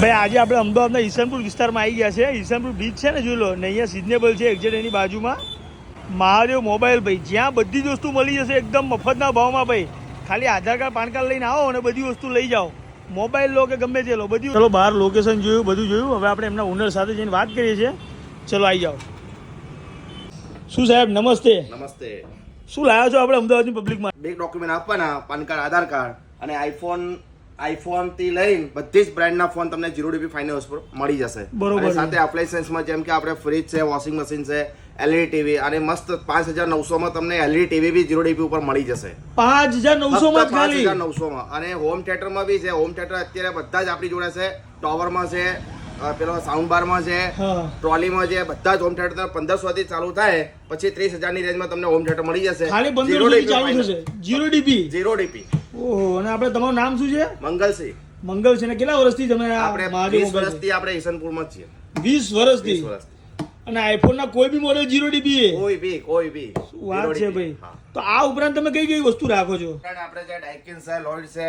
ભાઈ આજે આપણે અમદાવાદના ઈસનપુર વિસ્તારમાં આવી ગયા છે ઈસનપુર બીચ છે ને જોઈ લો. ને અહીંયા સિઝનેબલ છે એક્ઝેટ એની બાજુમાં. મહાદેવ મોબાઈલ ભાઈ. જ્યાં બધી જ વસ્તુ મળી જશે એકદમ મફતના ભાવમાં ભાઈ. ખાલી આધાર કાર્ડ પાન કાર્ડ લઈને આવો અને બધી વસ્તુ લઈ જાઓ. મોબાઈલ લો કે ગમે તે લો બધી ચલો બહાર લોકેશન જોયું બધું જોયું. હવે આપણે એમના ઓનર સાથે જઈને વાત કરીએ છીએ. ચલો આવી જાઓ. શું સાહેબ નમસ્તે. નમસ્તે. શું લાવ્યા છો આપણે અમદાવાદની પબ્લિકમાં બે ડોક્યુમેન્ટ આપવાના પાન કાર્ડ આધાર કાર્ડ અને આઈફોન આઈફોનથી લઈને બધી જ બ્રાન્ડના ફોન તમને જીરો ડીપી ફાઇનાન્સ પર મળી જશે. બરોબર. સાથે એપ્લાયન્સમાં જેમ કે આપણે ફ્રીજ છે વોશિંગ મશીન છે એલઈડી ટીવી અને મસ્ત પાંચ હજાર નવસો માં તમને એલઈડી ટીવી બી જીરો ડીપી ઉપર મળી જશે. પાંચ હજાર નવસો માં પાંચ હજાર નવસો માં અને હોમ થિયેટરમાં બી છે. હોમ થિયેટર અત્યારે બધા જ આપણી જોડે છે. ટોવરમાં છે પેલો સાઉન્ડ બારમાં છે ટ્રોલી ટ્રોલીમાં છે બધા જ હોમ થિયેટર પંદરસો થી ચાલુ થાય પછી ત્રીસ હજારની રેન્જમાં તમને હોમ થિયેટર મળી જશે. જીરો ડીપી જીરો ડીપી ઓહો અને આપણે તમારું નામ શું છે? મંગલસિંહ. મંગલસિંહ ને કેટલા વર્ષથી તમે આપણે વીસ વર્ષથી આપણે ઈસનપુરમાં છીએ. વીસ વર્ષથી? અને આઈફોન ના કોઈ બી મોડેલ જીરો ડીપી કોઈ બી કોઈ બી. વાત છે ભાઈ? તો આ ઉપરાંત તમે કઈ કઈ વસ્તુ રાખો છો? આપણે જે ડાઇકિન છે લોઇડ છે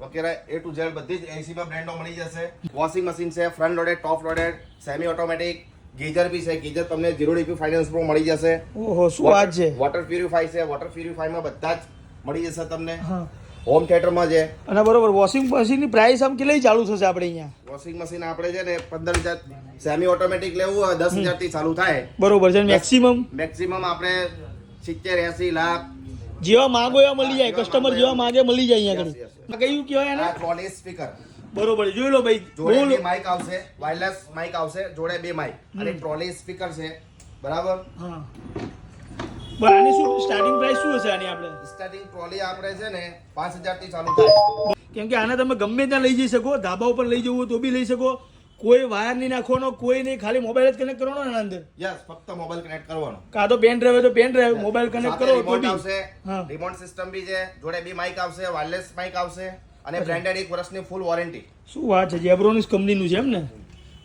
વગેરે એ ટુ ઝેડ બધી જ એસી માં બ્રેન્ડો મળી જશે. વોશિંગ મશીન છે front loaded top loaded semi automatic geyser બી છે ગીઝર તમને જીરો ડીપી ફાઇનાન્સ પર મળી જશે. ઓહો શું વાત છે? વોટર પ્યુરિફાય છે વોટર પ્યુરિફાયમાં બધા જ મળી જશે તમને. હા. હોમ થિયેટરમાં છે. અને બરોબર વોશિંગ મશીનની પ્રાઇસ આમ કેટલી ચાલુ થશે આપણે અહીંયા? વોશિંગ મશીન આપણે છે ને પંદર હજાર સેમી ઓટોમેટિક લેવું હોય દસ હજારથી ચાલુ થાય. બરોબર છે મેક્સિમમ મેક્સિમમ આપણે સિત્તેર એસી લાખ. જેવા માંગો એવા મળી જાય કસ્ટમર જેવા માંગે મળી જાય અહીંયા આગળ. કયું કહેવાય એને? ટ્રોલી સ્પીકર બરોબર જોઈ લો ભાઈ જોડે બે માઇક આવશે વાયરલેસ માઇક આવશે જોડે બે માઇક અને ટ્રોલી સ્પીકર છે. બરાબર? હા. બરાબર આની શું સ્ટાર્ટિંગ પ્રાઇસ શું હશે આની આપણે? સ્ટાર્ટિંગ ટ્રોલી આપણે છે ને પાંચ હજારથી ચાલુ થાય. કેમ કે આને તમે ગમે ત્યાં લઈ જઈ શકો ધાબા ઉપર લઈ જવું તો બી લઈ શકો. કોઈ વાયર નહીં નાખવાનો કોઈ નહીં ખાલી મોબાઈલ જ કનેક્ટ કરવાનો એના અંદર. યસ ફક્ત મોબાઈલ કનેક્ટ કરવાનો. કાં તો પેન ડ્રાઈવ તો પેન ડ્રાઈવ મોબાઈલ કનેક્ટ કરો તો બી. આવશે રિમોટ સિસ્ટમ બી છે જોડે બી માઇક આવશે વાયરલેસ માઇક આવશે અને બ્રાન્ડેડ એક વર્ષની ફૂલ વોરંટી શું વાત છે જેબ્રોનિસ કંપનીનું છે એમ ને?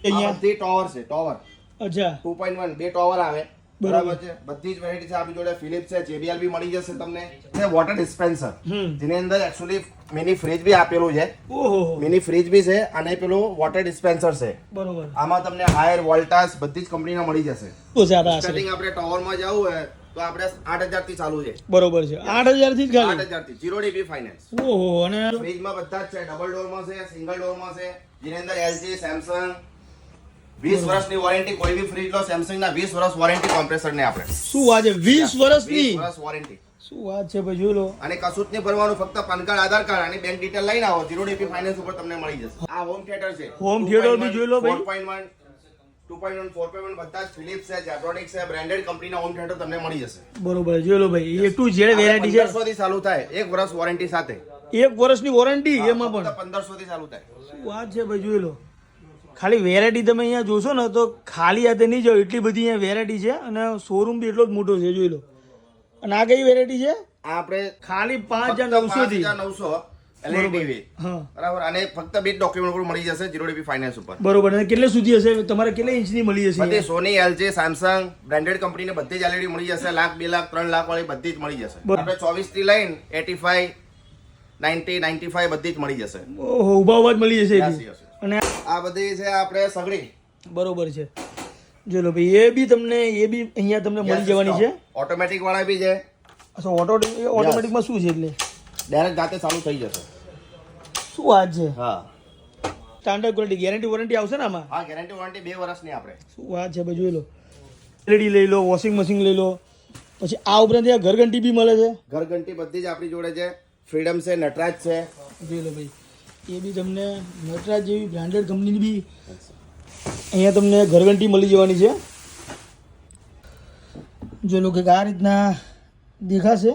અહીંયા બે ટોવર છે ટોવર અચ્છા. ટુ પોઈન્ટ વન બે ટોવર આવે. બરાબર. છે? બધી જ વેરાયટી છે. આપણી જોડે ફિલિપ્સ છે JBL બી મળી જશે તમને. છે વોટર ડિસ્પેન્સર જેની અંદર એકચ્યુઅલી મિની ફ્રીજ બી આપેલું છે. ઓહો. મિની ફ્રીજ બી છે અને પેલું વોટર ડિસ્પેન્સર છે. બરોબર. આમાં તમને હાયર વોલ્ટાસ બધી જ કંપનીના મળી જશે. સ્ટાર્ટિંગ આપણે ટાવરમાં જવું હોય તો આપણે આઠ હજારથી ચાલુ છે. બરોબર છે. આઠ હજારથી જ આઠ હજારથી. જીરો ડીબી ફાઇનાન્સ ઓહો અને ફ્રીજમાં બધા જ છે. ડબલ ડોરમાં છે સિંગલ ડોરમાં છે. જેની અંદર એલજી સેમસંગ વીસ વર્ષની વોરંટી કોઈ બી ફ્રીજ લો સેમસંગ ના વીસ વર્ષ વોરંટી કોમ્પ્રેસર ને આપણે. શું વાત છે? વીસ વર્ષની? 20 વર્ષ વોરંટી શું વાત છે ભાઈ લો. અને કશું જ નહીં ભરવાનું ફક્ત પાન કાર્ડ આધાર કાર્ડ અને બેંક ડિટેલ લઈને આવો. જીરો ડીપી ફાઇનાન્સ ઉપર તમને મળી જશે. આ હોમ થિયેટર છે. હોમ થિયેટર બી જોઈ લો ભાઈ. 4.1 2.1 4.1 બધા જ ફિલિપ્સ છે જેબ્રોનિક્સ છે બ્રાન્ડેડ કંપનીના હોમ થિયેટર તમને મળી જશે. બરોબર જોઈ લો ભાઈ. એ ટુ જેડ વેરાયટી છે. 1500 થી ચાલુ થાય. એક વર્ષ વોરંટી સાથે. એક વર્ષની વોરંટી એમાં પણ ફક્ત 1500 થી ચાલુ થાય. શું વાત છે ભાઈ જોઈ લો. ખાલી વેરાયટી તમે અહીંયા જોશો ને તો ખાલી હાથે નહીં જાઓ. એટલી બધી અહીંયા વેરાયટી છે અને શોરૂમ બી એટલો જ મોટો છે જોઈ લો. અને આ કઈ વેરાયટી છે? આપણે ખાલી પાંચ હજાર નવસો થી. 5900 LED ટીવી હા. બરાબર. અને ફક્ત બે ડોક્યુમેન્ટ પર મળી જશે જીરો ડીપી ફાઇનાન્સ ઉપર. બરોબર. અને કેટલે સુધી હશે? તમારે કેટલા ઇંચની મળી જશે બધી સોની એલજી સેમસંગ બ્રાન્ડેડ કંપનીની બધી જ એલઈડી મળી જશે. લાખ બે લાખ ત્રણ લાખ વાળી બધી જ મળી જશે. આપણે ચોવીસથી લઈને eighty five ninety ninety five બધી જ મળી જશે. ઊભા ઊભા જ મળી જશે આ બધી છે આપણે સગડી. બરોબર છે. જો લો ભાઈ એ બી તમને એ બી અહીંયા તમને મળી જવાની છે. ઓટોમેટિક વાળા બી છે. અચ્છા ઓટો ઓટોમેટિકમાં શું છે એટલે? ડાયરેક્ટ જાતે ચાલુ થઈ જશે. શું વાત છે? હા. સ્ટાન્ડર્ડ ક્વોલિટી ગેરંટી વોરંટી આવશે ને આમાં? હા ગેરંટી વોરંટી બે વર્ષની આપણે. શું વાત છે ભાઈ જોઈ લો. એલઈડી લઈ લો વોશિંગ મશીન લઈ લો. પછી આ ઉપરાંત ઘરઘંટી બી મળે છે. ઘરઘંટી બધી જ આપણી જોડે છે. ફ્રીડમ છે નટરાજ છે. જોઈ લો ભાઈ. એ બી તમને નટરાજ જેવી બ્રાન્ડેડ કંપનીની બી અહીંયા તમને ઘરઘંટી મળી જવાની છે. જો લો કે આ રીતના દેખાશે.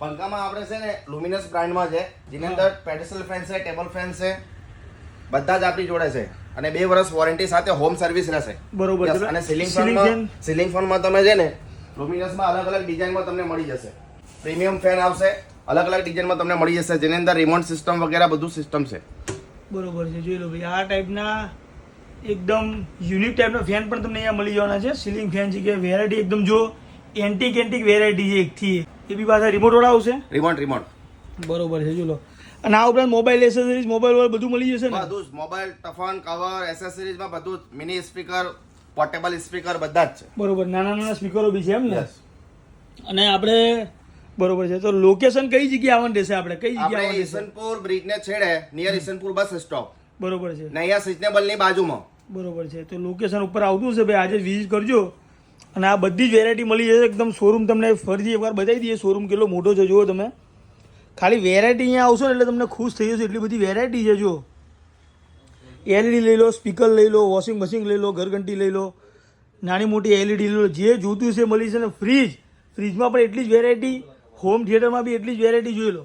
પંખામાં આપણે છે ને લુમિનસ બ્રાન્ડમાં છે જેની અંદર પેડેસ્ટલ ફેન છે ટેબલ ફેન છે બધા જ આપણી જોડે છે. અને બે વર્ષ વોરંટી સાથે હોમ સર્વિસ રહેશે. બરોબર અને સીલિંગ ફેનમાં સીલિંગ ફેનમાં તમે છે ને લુમિનસમાં અલગ અલગ ડિઝાઇનમાં તમને મળી જશે. પ્રીમિયમ ફેન આવશે અલગ અલગ ડિઝાઇનમાં તમને મળી જશે જેની અંદર રિમોટ સિસ્ટમ વગેરે બધું સિસ્ટમ છે. બરોબર છે જોઈ લો ભાઈ આ ટાઈપના એકદમ યુનિક ટાઈપના ફેન પણ તમને અહીંયા મળી જવાના છે. સીલિંગ ફેન છે કે વેરાયટી એકદમ જો એન્ટિક એન્ટિક વેરાયટી છે એકથી એ બી પાછા રિમોટ વાળા આવશે? રિમોટ રિમોટ બરોબર છે જો લો. અને આ ઉપરાંત મોબાઈલ એસેસરીઝ મોબાઈલ વોબાઈલ બધું મળી જશે ને? બધું મોબાઈલ ટફન કવર એસેસરીઝમાં બધું જ. મિની સ્પીકર પોર્ટેબલ સ્પીકર બધા જ છે. બરોબર નાના નાના સ્પીકરો બી છે એમ ને? અને આપણે બરોબર છે. તો લોકેશન કઈ જગ્યાએ આવવાનું રહેશે આપણે? કઈ જગ્યાએ આપણે આવવાનું રહેશે? ઈસનપુર બ્રિજ ને છેડે નિયર ઈસનપુર બસ સ્ટોપ બરોબર છે. નૈયા સિઝનેબલની બાજુમાં. બરોબર છે. તો લોકેશન ઉપર આવતું છે ભાઈ. આજે વિઝિટ કરજો. અને આ બધી જ વેરાયટી મળી જશે. એકદમ શોરૂમ તમને ફરીથી એકવાર બતાવી દઈએ. શોરૂમ કેટલો મોટો છે જુઓ તમે. ખાલી વેરાયટી અહીંયા આવશો ને એટલે તમને ખુશ થઈ જશો. એટલી બધી વેરાયટી છે જુઓ. એલઈડી લઈ લો સ્પીકર લઈ લો વોશિંગ મશીન લઈ લો ઘરઘંટી લઈ લો નાની મોટી એલઈડી લઈ લો. જે જોતું છે મળી છે ને ફ્રીજ ફ્રીજમાં પણ એટલી જ વેરાયટી હોમ થિયેટરમાં બી એટલી જ વેરાયટી જોઈ લો.